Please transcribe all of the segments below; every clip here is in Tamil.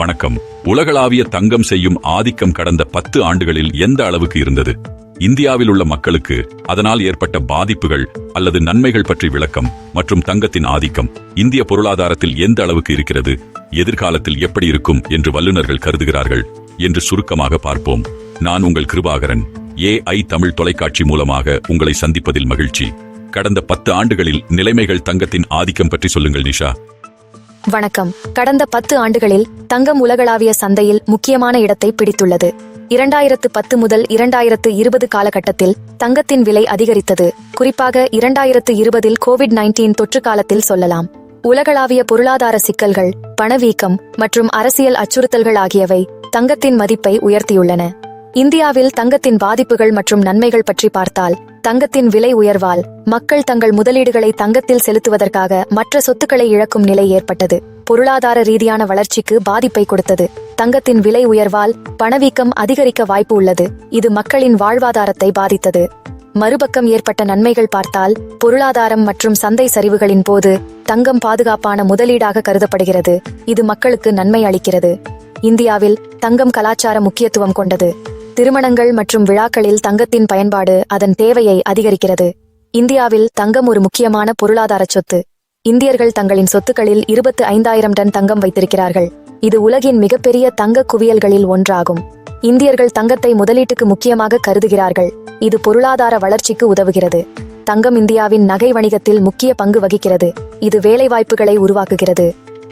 வணக்கம். உலகளாவிய தங்கம் செய்யும் ஆதிக்கம் கடந்த பத்து ஆண்டுகளில் எந்த அளவுக்கு இருந்தது? இந்தியாவில் உள்ள மக்களுக்கு அதனால் ஏற்பட்ட பாதிப்புகள் அல்லது நன்மைகள் பற்றி விளக்கம் மற்றும் தங்கத்தின் ஆதிக்கம் இந்திய பொருளாதாரத்தில் எந்த அளவுக்கு இருக்கிறது? எதிர்காலத்தில் எப்படி இருக்கும் என்று வல்லுநர்கள் கருதுகிறார்கள் என்று சுருக்கமாக பார்ப்போம். நான் உங்கள் கிருபாகரன். ஏஐ தமிழ் தொலைக்காட்சி மூலமாக உங்களை சந்திப்பதில் மகிழ்ச்சி. கடந்த பத்து ஆண்டுகளில் நிலைமைகள் தங்கத்தின் ஆதிக்கம் பற்றி சொல்லுங்கள் நிஷா. வணக்கம். கடந்த பத்து ஆண்டுகளில் தங்கம் உலகளாவிய சந்தையில் முக்கியமான இடத்தை பிடித்துள்ளது. இரண்டாயிரத்து பத்து முதல் இரண்டாயிரத்து இருபது காலகட்டத்தில் தங்கத்தின் விலை அதிகரித்தது. குறிப்பாக இரண்டாயிரத்து இருபதில் கோவிட் நைன்டீன் தொற்று காலத்தில் சொல்லலாம். உலகளாவிய பொருளாதார சிக்கல்கள் பணவீக்கம் மற்றும் அரசியல் அச்சுறுத்தல்கள் ஆகியவை தங்கத்தின் மதிப்பை உயர்த்தியுள்ளன. இந்தியாவில் தங்கத்தின் பாதிப்புகள் மற்றும் நன்மைகள் பற்றி பார்த்தால் தங்கத்தின் விலை உயர்வால் மக்கள் தங்கள் முதலீடுகளை தங்கத்தில் செலுத்துவதற்காக மற்ற சொத்துக்களை இழக்கும் நிலை ஏற்பட்டது. பொருளாதார ரீதியான வளர்ச்சிக்கு பாதிப்பை கொடுத்தது. தங்கத்தின் விலை உயர்வால் பணவீக்கம் அதிகரிக்க வாய்ப்பு உள்ளது. இது மக்களின் வாழ்வாதாரத்தை பாதித்தது. மறுபக்கம் ஏற்பட்ட நன்மைகள் பார்த்தால் பொருளாதாரம் மற்றும் சந்தை சரிவுகளின் போது தங்கம் பாதுகாப்பான முதலீடாக கருதப்படுகிறது. இது மக்களுக்கு நன்மை அளிக்கிறது. இந்தியாவில் தங்கம் கலாச்சார முக்கியத்துவம் கொண்டது. திருமணங்கள் மற்றும் விழாக்களில் தங்கத்தின் பயன்பாடு அதன் தேவையை அதிகரிக்கிறது. இந்தியாவில் தங்கம் ஒரு முக்கியமான பொருளாதார சொத்து. இந்தியர்கள் தங்களின் சொத்துக்களில் இருபத்து ஐந்தாயிரம் டன் தங்கம் வைத்திருக்கிறார்கள். இது உலகின் மிகப்பெரிய தங்க குவியல்களில் ஒன்றாகும். இந்தியர்கள் தங்கத்தை முதலீட்டுக்கு முக்கியமாக கருதுகிறார்கள். இது பொருளாதார வளர்ச்சிக்கு உதவுகிறது. தங்கம் இந்தியாவின் நகை வணிகத்தில் முக்கிய பங்கு வகிக்கிறது. இது வேலைவாய்ப்புகளை உருவாக்குகிறது.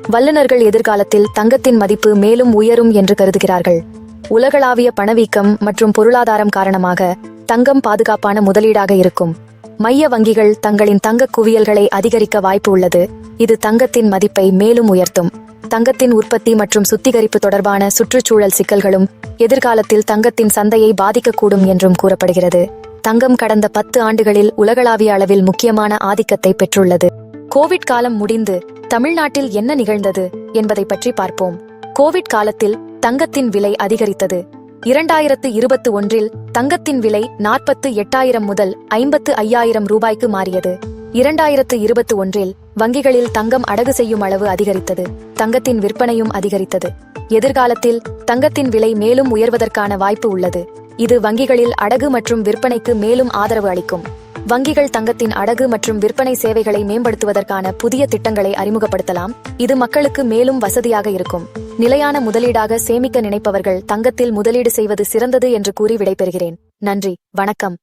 வல்லுநர்கள் எதிர்காலத்தில் தங்கத்தின் மதிப்பு மேலும் உயரும் என்று கருதுகிறார்கள். உலகளாவிய பணவீக்கம் மற்றும் பொருளாதாரம் காரணமாக தங்கம் பாதுகாப்பான முதலீடாக இருக்கும். மைய வங்கிகள் தங்களின் தங்க குவியல்களை அதிகரிக்க வாய்ப்பு உள்ளது. இது தங்கத்தின் மதிப்பை மேலும் உயர்த்தும். தங்கத்தின் உற்பத்தி மற்றும் சுத்திகரிப்பு தொடர்பான சுற்றுச்சூழல் சிக்கல்களும் எதிர்காலத்தில் தங்கத்தின் சந்தையை பாதிக்கக்கூடும் என்றும் கூறப்படுகிறது. தங்கம் கடந்த பத்து ஆண்டுகளில் உலகளாவிய அளவில் முக்கியமான ஆதிக்கத்தை பெற்றுள்ளது. கோவிட் காலம் முடிந்து தமிழ்நாட்டில் என்ன நிகழ்ந்தது என்பதை பற்றி பார்ப்போம். கோவிட் காலத்தில் தங்கத்தின் விலை அதிகரித்தது. இரண்டாயிரத்து இருபத்தி ஒன்றில் தங்கத்தின் விலை நாற்பத்து எட்டாயிரம் முதல் ஐம்பத்து ஐயாயிரம் ரூபாய்க்கு மாறியது. இரண்டாயிரத்து இருபத்தி ஒன்றில் வங்கிகளில் தங்கம் அடகு செய்யும் அளவு அதிகரித்தது. தங்கத்தின் விற்பனையும் அதிகரித்தது. எதிர்காலத்தில் தங்கத்தின் விலை மேலும் உயர்வதற்கான வாய்ப்பு உள்ளது. இது வங்கிகளில் அடகு மற்றும் விற்பனைக்கு மேலும் ஆதரவு அளிக்கும். வங்கிகள் தங்கத்தின் அடகு மற்றும் விற்பனை சேவைகளை மேம்படுத்துவதற்கான புதிய திட்டங்களை அறிமுகப்படுத்தலாம். இது மக்களுக்கு மேலும் வசதியாக இருக்கும். நிலையான முதலீடாக சேமிக்க நினைப்பவர்கள் தங்கத்தில் முதலீடு செய்வது சிறந்தது என்று கூறி விடைபெறுகிறேன். நன்றி. வணக்கம்.